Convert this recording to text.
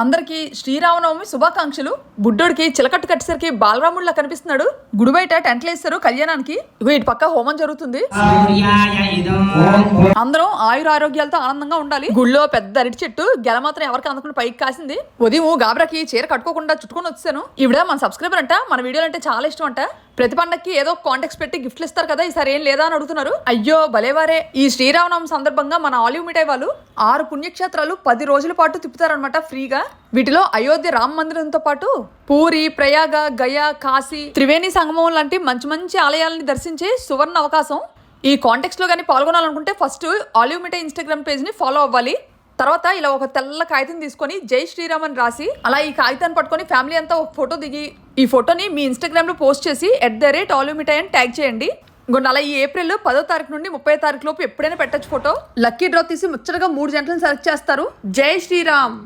అందరికీ శ్రీరామనవమి శుభాకాంక్షలు. బుడ్డోడికి చిలకట్టు కట్టేసరికి బాలరాముడిలా కనిపిస్తున్నాడు. గుడి బయట టెంట్లు వేస్తారు కళ్యాణానికి ఇటు పక్క హోమం జరుగుతుంది. అందరం ఆయుర ఆరోగ్యాలతో ఆనందంగా ఉండాలి. గుళ్ళో పెద్ద అరటి చెట్టు గెల మాత్రం ఎవరికి అందకుండా పైకి కాసింది. ఉదయం గాబరాకి చీర కట్టుకోకుండా చుట్టుకొని వచ్చాను. ఈవిడ మన సబ్స్క్రైబర్ అంట మన వీడియోలు అంటే చాలా ఇష్టం అంట. ప్రతి పండక్కి ఏదో కాంటాక్ట్స్ పెట్టి గిఫ్ట్లు ఇస్తారు కదా ఈసారి ఏం లేదా అని అడుగుతున్నారు. అయ్యో భలేవారే. ఈ శ్రీరామనవమి సందర్భంగా మన ఆలివ్ మిఠాయి వాళ్ళు ఆరు పుణ్యక్షేత్రాలు పది రోజుల పాటు తిప్పుతారనమాట ఫ్రీగా. వీటిలో అయోధ్య రామ మందిరంతో పాటు పూరి ప్రయాగ గయా కాశీ త్రివేణి సంగమం లాంటి మంచి మంచి ఆలయాలని దర్శించే సువర్ణ అవకాశం ఈ కాంటెక్స్లో కానీ పాల్గొనాలనుకుంటే ఫస్ట్ ఆలివ్ మిఠాయి ఇన్స్టాగ్రామ్ పేజ్ని ఫాలో అవ్వాలి. తర్వాత ఇలా ఒక తెల్ల కాగితం తీసుకొని జై శ్రీరామ్ అని రాసి అలా ఈ కాగితాన్ని పట్టుకొని ఫ్యామిలీ అంతా ఒక ఫోటో దిగి ఈ ఫోటోని మీ ఇన్స్టాగ్రామ్లో పోస్ట్ చేసి at the rate Olive Mithai అని ట్యాగ్ చేయండి. ఇంకొండి అలా ఈ ఏప్రిల్ పదో తారీఖు నుండి ముప్పై తారీఖు లోపు ఎప్పుడైనా పెట్టచ్చు ఫోటో లక్కీ డ్రా తీసి ముచ్చటగా మూడు జంటలను సెలెక్ట్ చేస్తారు. జై శ్రీరామ్!